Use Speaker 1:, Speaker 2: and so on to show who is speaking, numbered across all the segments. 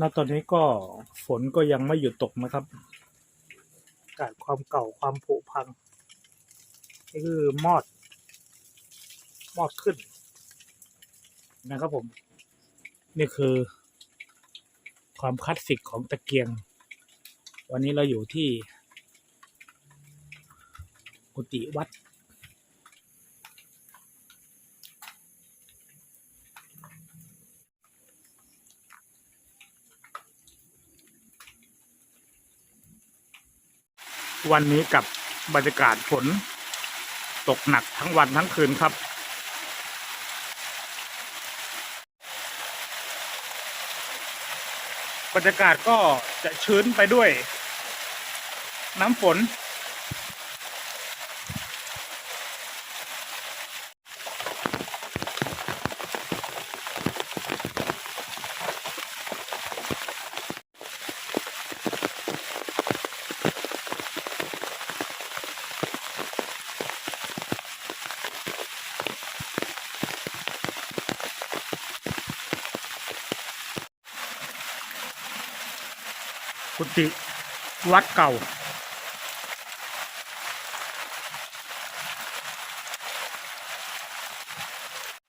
Speaker 1: ณตอนนี้ก็ฝนก็ยังไม่หยุดตกนะครับกาศความเก่าความผุพังนี่คือมอด มอดขึ้น นะครับผม นี่คือ ความคลาสสิกของตะเกียง วันนี้เราอยู่ที่กุฏิวัด วันนี้กับบรรยากาศฝนตกหนักทั้งวันทั้งคืนครับ บรรยากาศก็จะชื้นไปด้วย น้ำฝน กุฏิวัดเก่า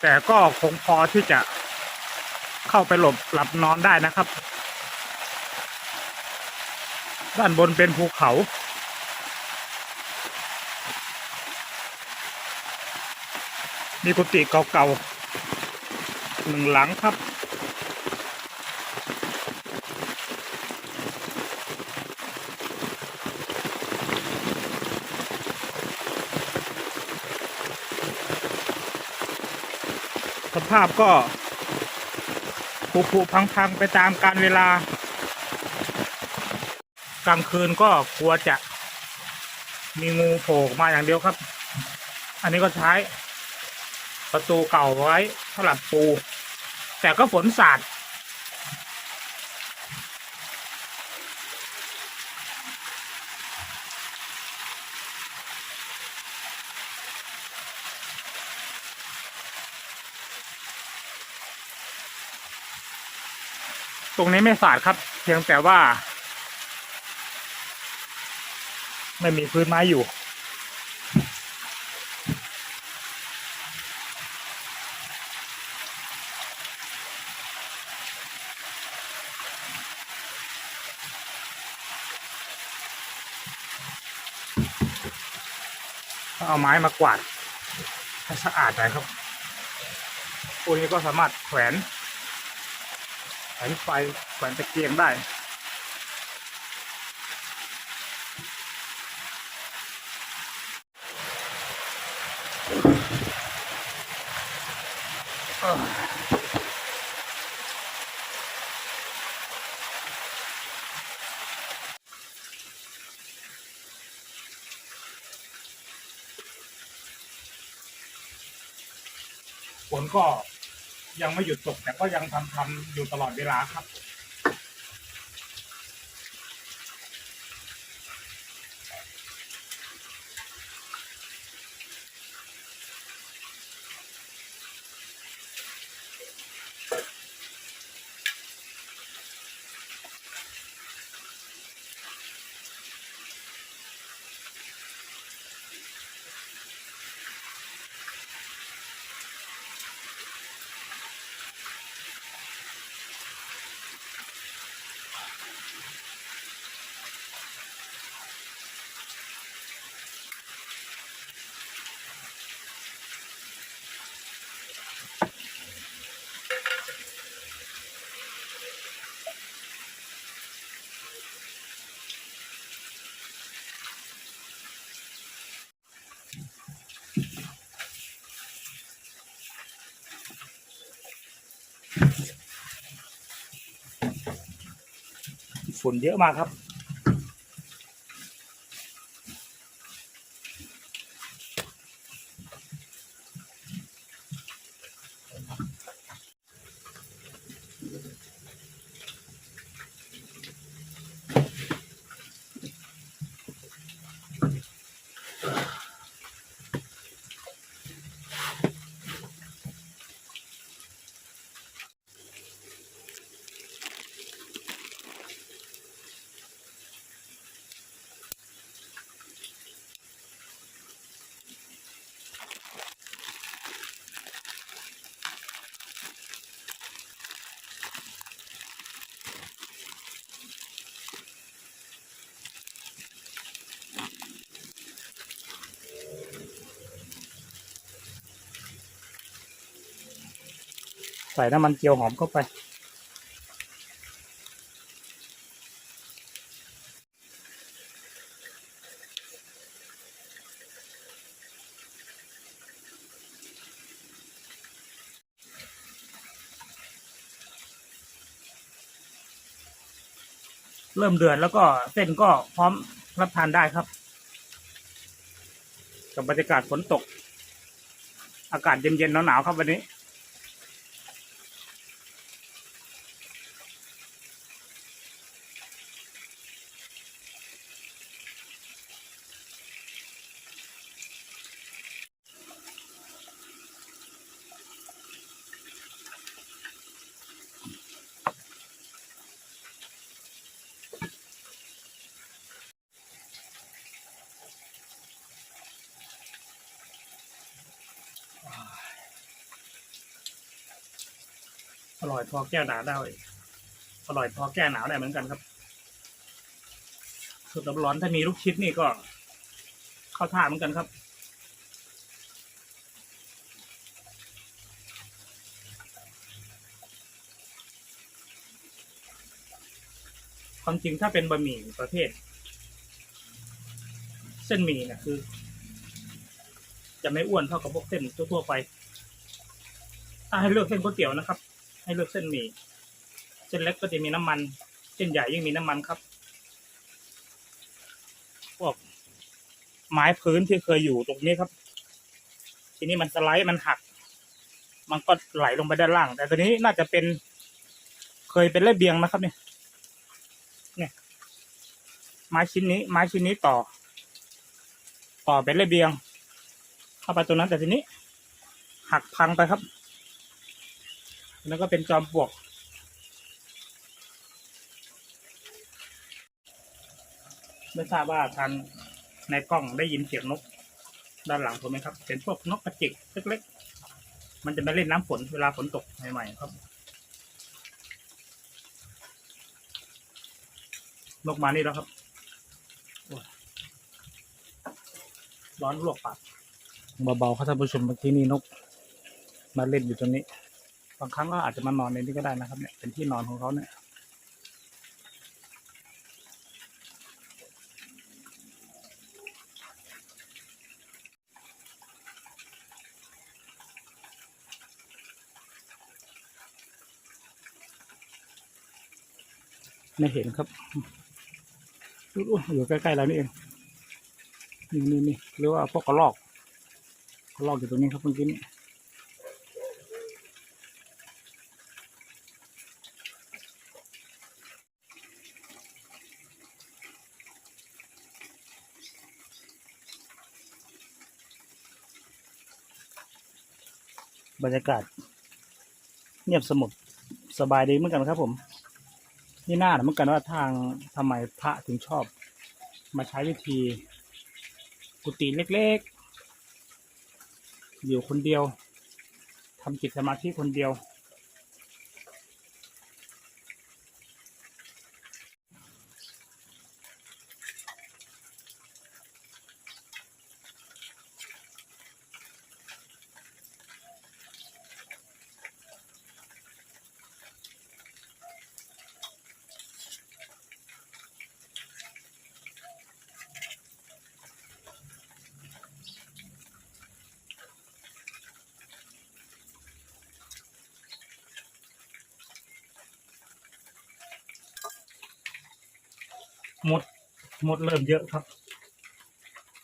Speaker 1: แต่ก็คงพอที่จะเข้าไปหลบหลับนอนได้นะครับ ด้านบนเป็นภูเขา มีกุฏิเก่าๆหนึ่งหลังครับ ภาพก็ผุผุพังๆไปตามการเวลา กลางคืนก็กลัวจะ มีงูโผล่มาอย่างเดียวครับ อันนี้ก็ใช้ ประตูเก่าไว้สำหรับปู แต่ก็ฝนสาด ตรงนี้ไม่สาดครับ เพียงแต่ว่า ไม่มีพื้นไม้อยู่ เอาไม้มากวาดให้สะอาดหน่อยครับพวกนี้ก็สามารถแขวน แขวนไฟแขวนตะเกียงได้ฝนก็ ยังไม่หยุดตกแต่ก็ยังทำทำอยู่ตลอดเวลาครับ ฝุ่นเยอะมากครับ ใส่น้ำมันเจียวหอมเข้าไป เริ่มเดือดแล้วก็เส้นก็พร้อมรับทานได้ครับ กับบรรยากาศฝนตก อากาศเย็นๆหนาวๆครับวันนี้ ร่อยพอแก้หนาวได้ อร่อยพอแก้หนาวได้เหมือนกันครับสุดร้อนถ้ามีลูกชิดนี่ก็ เข้าท่าเหมือนกันครับความจริงถ้าเป็นบะหมี่ประเภท เส้นหมี่เนี่ยคือ จะไม่อ้วนเท่ากับพวกเส้นทั่วๆไป ถ้าให้เลือกเส้นก๋วยเตี๋ยวนะครับ ให้เลือกเส้นหมี่ เส้นเล็กก็จะมีน้ำมัน เส้นใหญ่ยิ่งมีน้ำมันครับ พวกไม้พื้นที่เคยอยู่ตรงนี้ครับ ทีนี้มันสไลด์มันหัก มันก็ไหลลงไปด้านล่าง แต่ตัวนี้น่าจะเป็น เคยเป็นระเบียงนะครับเนี่ยเนี่ย ไม้ชิ้นนี้ ไม้ชิ้นนี้ต่อ ต่อเป็นระเบียง เข้าไปตรงนั้นแต่ทีนี้ หักพังไปครับ แล้วก็เป็นจอมปลวก ไม่ทราบว่าทางในกล้องได้ยินเสียงนก ด้านหลังผมไหมครับ เป็นพวกนกกระจิกเล็กๆ มันจะมาเล่นน้ำฝนเวลาฝนตกใหม่ๆครับ นกมานี่แล้วครับ ร้อนลวกปากเบาๆครับท่านผู้ชมเมื่อกี้นี่นก มาเล่นอยู่ตรงนี้ บางครั้งก็อาจจะมานอนในนี้ก็ได้นะครับ เนี่ยเป็นที่นอนของเขาเนี่ยไม่เห็นครับอยอยู่ใกล้ๆเรานี่เองนี่นี่นี่หรือว่าพวกกระรอกกระรอกอยู่ตรงนี้ครับเมื่อกี้นี่ บรรยากาศ เงียบสงบสบายดีเหมือนกันครับ ผม นี่น่าเหมือนกันว่าทางทำไมพระถึงชอบ มาใช้วิธี กุฏิเล็กๆ อยู่คนเดียวทำจิตสมาธิคนเดียว มดหมดเริ่มเยอะครับ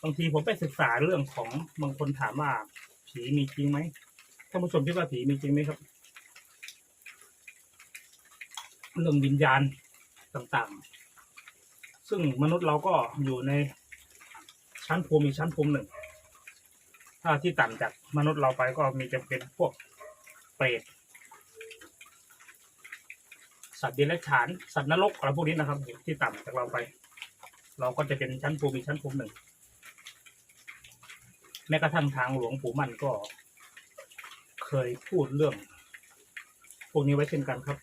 Speaker 1: บางทีผมไปศึกษาเรื่องของบางคนถามว่าผีมีจริงไหมท่านผู้ชมคิดว่าผีมีจริงไหมครับ เรื่องวิญญาณต่างๆ ซึ่งมนุษย์เราก็อยู่ในชั้นภูมิชั้นภูมิหนึ่ง ถ้าที่ต่ำจากมนุษย์เราไปก็มีจะเป็นพวกเปรต สัตว์เดรัจฉาน สัตว์นรกอะไรพวกนี้นะครับ ที่ต่ำจากเราไป เราก็จะเป็นชั้นภูมิอีชั้นภูมิหนึ่ง แม้กระทั่งทางหลวงปู่มั่นก็ เคยพูดเรื่อง พวกนี้ไว้เช่นกันครับ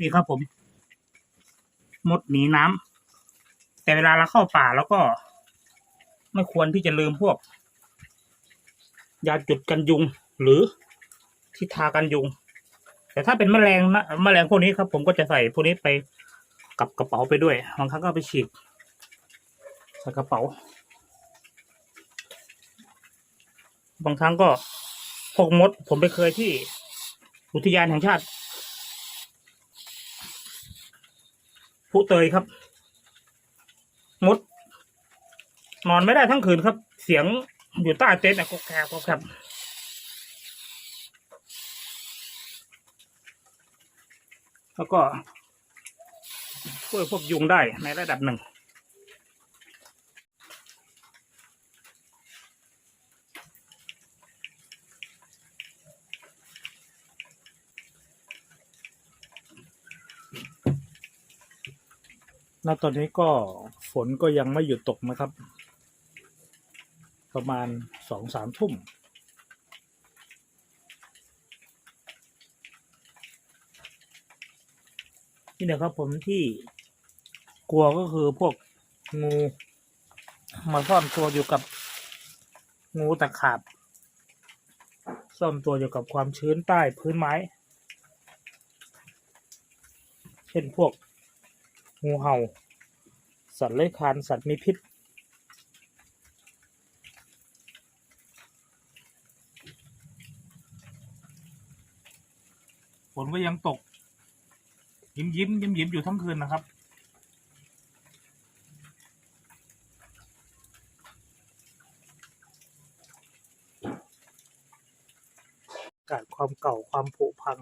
Speaker 1: นี่ครับผม มดหนีน้
Speaker 2: แต่เวลาเราเข้าป่าแล้วก็ ไม่ควรที่จะลืมพวก ยาจุดกันยุง หรือที่ทากันยุง แต่ถ้าเป็นแมลงแมลงพวกนี้ครับ ผมก็จะใส่พวกนี้ไปกับกระเป๋าไปด้วยบางครั้งก็ไปฉีดใส่กระเป๋า บางครั้งก็พวกมด ผมไปเคยที่อุทยานแห่งชาติผู้เตยครับ มด นอนไม่ได้ทั้งคืนครับ เสียงอยู่ใต้เต็นท์อะก็แคบก็แคบแล้วก็ช่วยพวกยุงได้ในระดับหนึ่ง
Speaker 1: ณตอนนี้ก็ฝนก็ยังไม่หยุดตกนะครับ ประมาณสองสามทุ่ม
Speaker 2: นี่นะครับผมที่กลัวก็คือพวกงูมาซ่อนตัวอยู่กับงูตะขาบซ่อนตัวอยู่กับความชื้นใต้พื้นไม้ เช่นพวกงูเห่า สัตว์เลื้อยคลานสัตว์มีพิษ ก็ยังตก ยิ้มยิ้มยิ้มยิ้มอยู่ทั้งคืนนะครับ
Speaker 1: อากาศความเก่าความผุพัง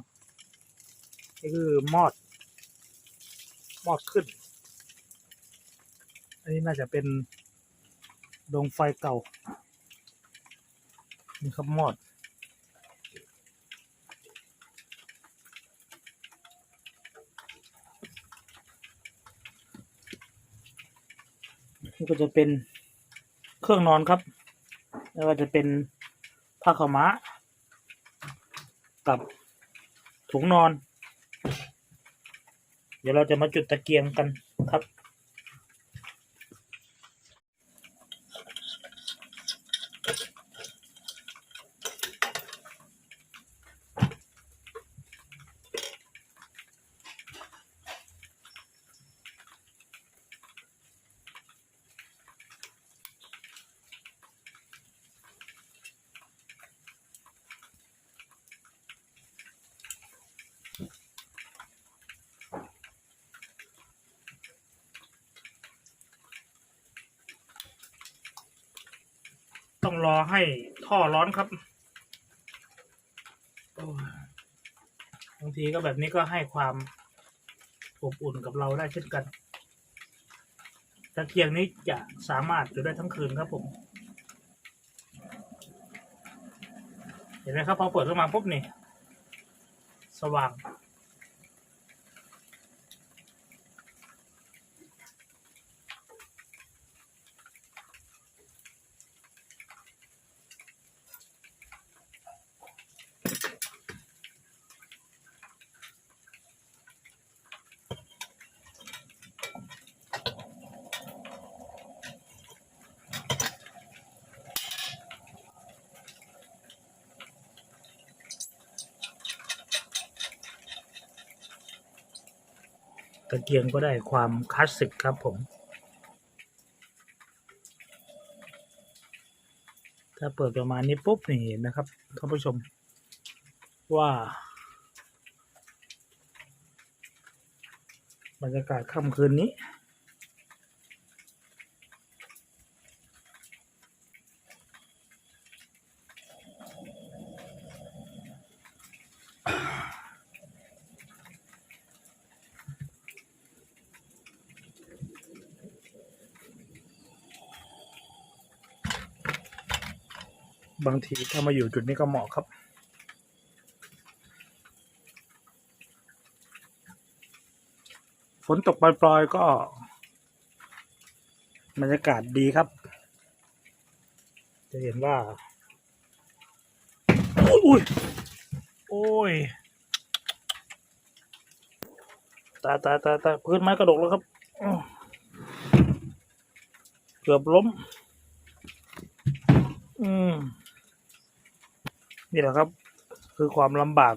Speaker 1: นี่คือมอด มอดขึ้น อันนี้น่าจะเป็นดวงไฟเก่า นี่ครับมอด
Speaker 2: นี่ก็จะเป็นเครื่องนอนครับ แล้วก็จะเป็นผ้าขาวม้า กับถุงนอน เดี๋ยวเราจะมาจุดตะเกียงกันครับ ต้องรอให้ท่อร้อนครับบางทีก็แบบนี้ก็ให้ความอบอุ่นกับเราได้เช่นกันตะเกียงนี้จะสามารถอยู่ได้ทั้งคืนครับผม เห็นไหมครับพอเปิดขึ้นมาปุ๊บนี่ สว่าง ตะเกียงก็ได้ความคลาสสิกครับผม ถ้าเปิดประมาณนี้ปุ๊บนี่เห็นนะครับท่านผู้ชมว่าบรรยากาศค่ำคืนนี้ บางทีถ้ามาอยู่จุดนี้ก็เหมาะครับ ฝนตกปล่อยๆก็บรรยากาศดีครับ จะเห็นว่า โอ้ยอุ๊ยโอ้ย ตาตาตาตาพื้นไม้กระดกแล้วครับ
Speaker 1: เกือบล้ม อืม นี่แหละครับ คือความลำบาก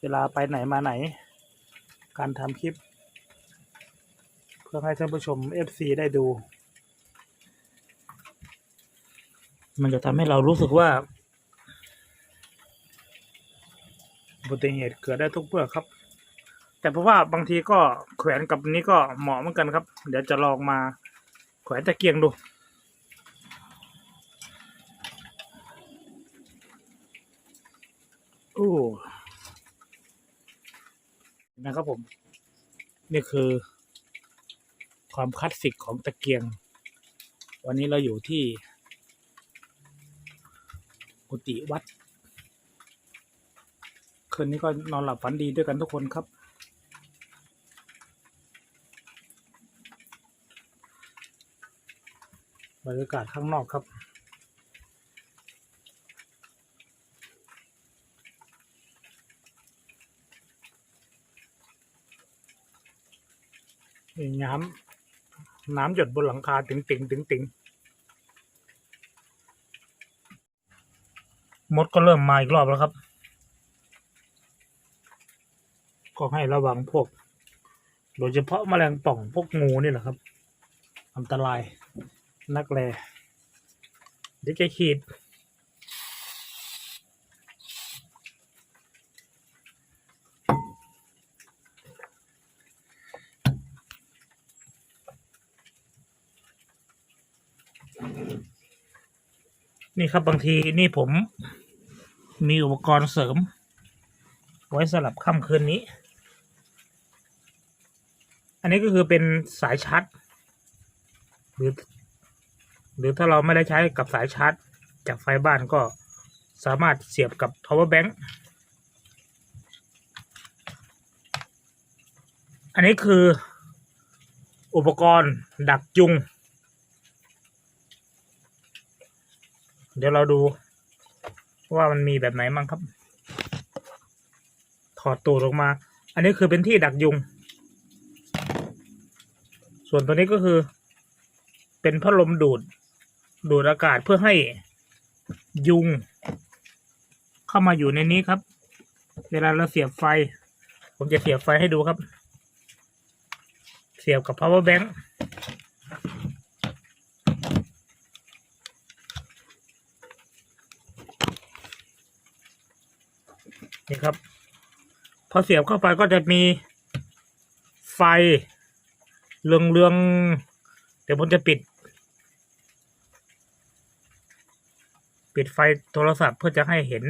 Speaker 1: เวลาไปไหนมาไหน การทำคลิป เพื่อให้ท่านผู้ชม FC ได้ดู มันจะทำให้เรารู้สึกว่าอุบัติเหตุเกิดได้ทุกเมื่อครับ แต่เพราะว่าบางทีก็แขวนกับนี้ก็เหมาะเหมือนกันครับ เดี๋ยวจะลองมาแขวนตะเกียงดู โอ้นะครับผม นี่คือ ความคลาสสิกของตะเกียง วันนี้เราอยู่ที่ กุฏิวัด คืนนี้ก็นอนหลับฝันดีด้วยกันทุกคนครับ บรรยากาศข้างนอกครับ น้ำน้ำหยดบนหลังคาติงติงติงติงมดก็เริ่มมาอีกรอบแล้วครับ ก็ให้ระวังพวก โดยเฉพาะแมลงป่องพวกงูนี่แหละครับ อันตรายนักแลเดี๋ยวจะขีด นี่ครับบางทีนี่ผม มีอุปกรณ์เสริม ไว้สำหรับค่ำคืนนี้ อันนี้ก็คือเป็นสายชาร์จหรือหรือถ้าเราไม่ได้ใช้กับสายชาร์จ จากไฟบ้านก็สามารถเสียบกับ power bank อันนี้คืออุปกรณ์ดักยุง เดี๋ยวเราดู ว่ามันมีแบบไหนมั่งครับ ถอดตูดออกมา อันนี้คือเป็นที่ดักยุง ส่วนตัวนี้ก็คือ เป็นพัดลมดูด ดูดอากาศเพื่อให้ยุง เข้ามาอยู่ในนี้ครับ เวลาเราเสียบไฟ ผมจะเสียบไฟให้ดูครับ เสียบกับ power bank นี่ครับ พอเสียบเข้าไปก็จะมีไฟเรืองเรืองเดี๋ยวผมจะปิด ปิดไฟโทรศัพท์เพื่อจะให้เห็น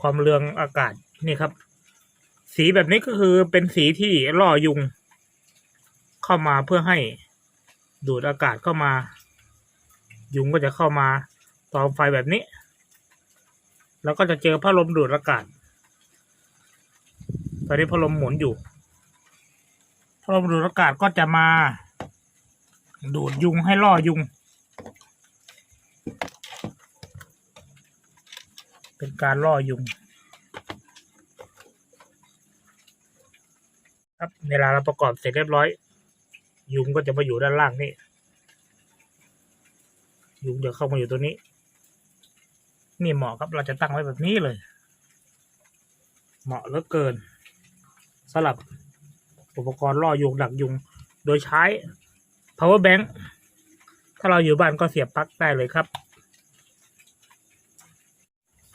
Speaker 1: ความเรืองอากาศนี่ครับ สีแบบนี้ก็คือเป็นสีที่ล่อยุง เข้ามาเพื่อให้ดูดอากาศเข้ามา ยุงก็จะเข้ามาตอมไฟแบบนี้ แล้วก็จะเจอพัดลมดูดอากาศ ตอนนี้พัดลมหมุนอยู่ พัดลมดูดอากาศก็จะมา ดูดยุงให้ล่อยุง เป็นการล่อยุง ครับเวลาเราประกอบเสร็จเรียบร้อย ยุงก็จะมาอยู่ด้านล่างนี่ ยุงจะเข้ามาอยู่ตัวนี้ นี่เหมาะครับเราจะตั้งไว้แบบนี้เลย เหมาะเหลือเกินสำหรับอุปกรณ์ล่อยุงดักยุง โดยใช้ power bank ถ้าเราอยู่บ้านก็เสียบปลั๊กได้เลยครับ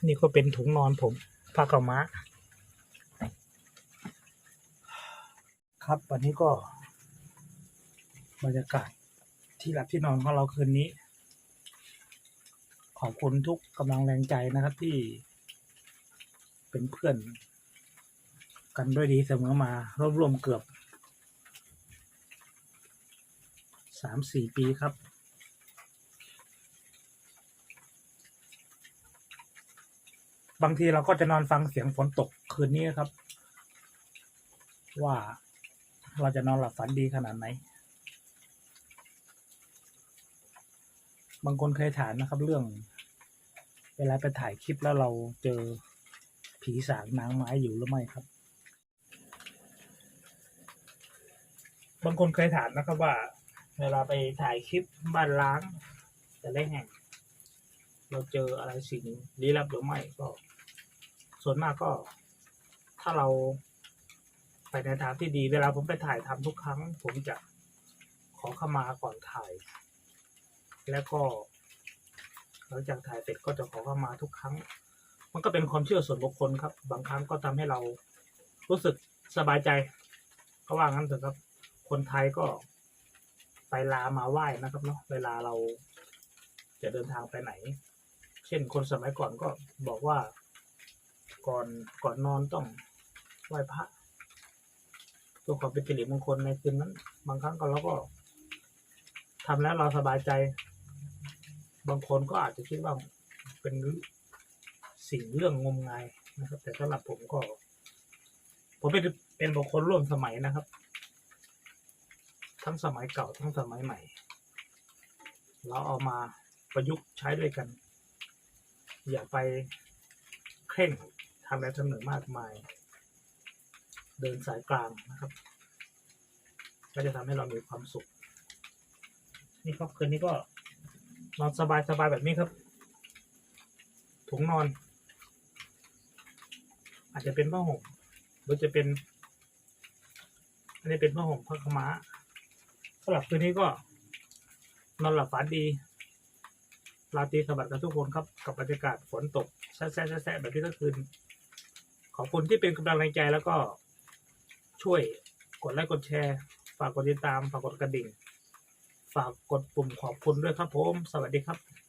Speaker 1: นี่ก็เป็นถุงนอนผมผ้าขาวม้าครับวันนี้ก็บรรยากาศที่หลับที่นอนของเราคืนนี้ ขอบคุณทุกกำลังแรงใจนะครับที่เป็นเพื่อน กันด้วยดีเสมอมารวมรวมๆเกือบสามสี่ปีครับบางทีเราก็จะนอนฟังเสียงฝนตกคืนนี้ครับ ว่าเราจะนอนหลับฝันดีขนาดไหน บางคนเคยถามนะครับ เรื่อง เวลาไปถ่ายคลิปแล้วเราเจอผีสางนางไม้อยู่หรือไม่ครับ บางคนเคยถามนะครับว่า เวลาไปถ่ายคลิปบ้านล้าง แต่ละแห่ง เราเจออะไรสิ่งลี้ลับหรือไม่ก็ ส่วนมากก็ ถ้าเราไปในทางที่ดี เวลาผมไปถ่ายทำทุกครั้ง ผมจะขอเข้ามาก่อนถ่าย แล้วก็หลังจากถ่ายเสร็จก็จะขอเข้ามาทุกครั้ง มันก็เป็นความเชื่อส่วนบุคคลครับ บางครั้งก็ทำให้เรารู้สึกสบายใจก็ว่างั้นเถอะครับ คนไทยก็ไปลามาไหว้นะครับเนาะเวลาเราจะเดินทางไปไหน เช่นคนสมัยก่อนก็บอกว่าก่อนก่อนนอนต้องไหว้พระเพื่อความเป็นสิริมงคลในคืนนั้น บางครั้งก็เราก็ทำแล้วเราสบายใจ บางคนก็อาจจะคิดว่าเป็นสิ่งเรื่องงมงายนะครับ แต่สำหรับผมก็ ผมเป็นเป็นบุคคลร่วมสมัยนะครับ ทั้งสมัยเก่าทั้งสมัยใหม่ เราเอามาประยุกต์ใช้ด้วยกัน อย่าไปเคร่งทำอะไรทำหนึ่งมากมาย เดินสายกลางนะครับ ก็จะทำให้เรามีความสุข นี่ครับคืนนี้ก็ นอนสบายสบายๆแบบนี้ครับ ถุงนอน อาจจะเป็นผ้าห่มหรือจะเป็น อันนี้เป็นผ้าห่มผ้าขม้าสำหรับคืนนี้ก็ นอนหลับฝันดีราตรีสวัสดิ์กับทุกคนครับกับบรรยากาศฝนตกแซ่ๆแซ่แบบนี้ก็คืน ขอบคุณที่เป็นกำลังใจแล้วก็ช่วยกดไลค์กดแชร์ ฝากกดติดตาม ฝากกดกระดิ่ง ฝากกดปุ่มขอบคุณด้วยครับผม สวัสดีครับ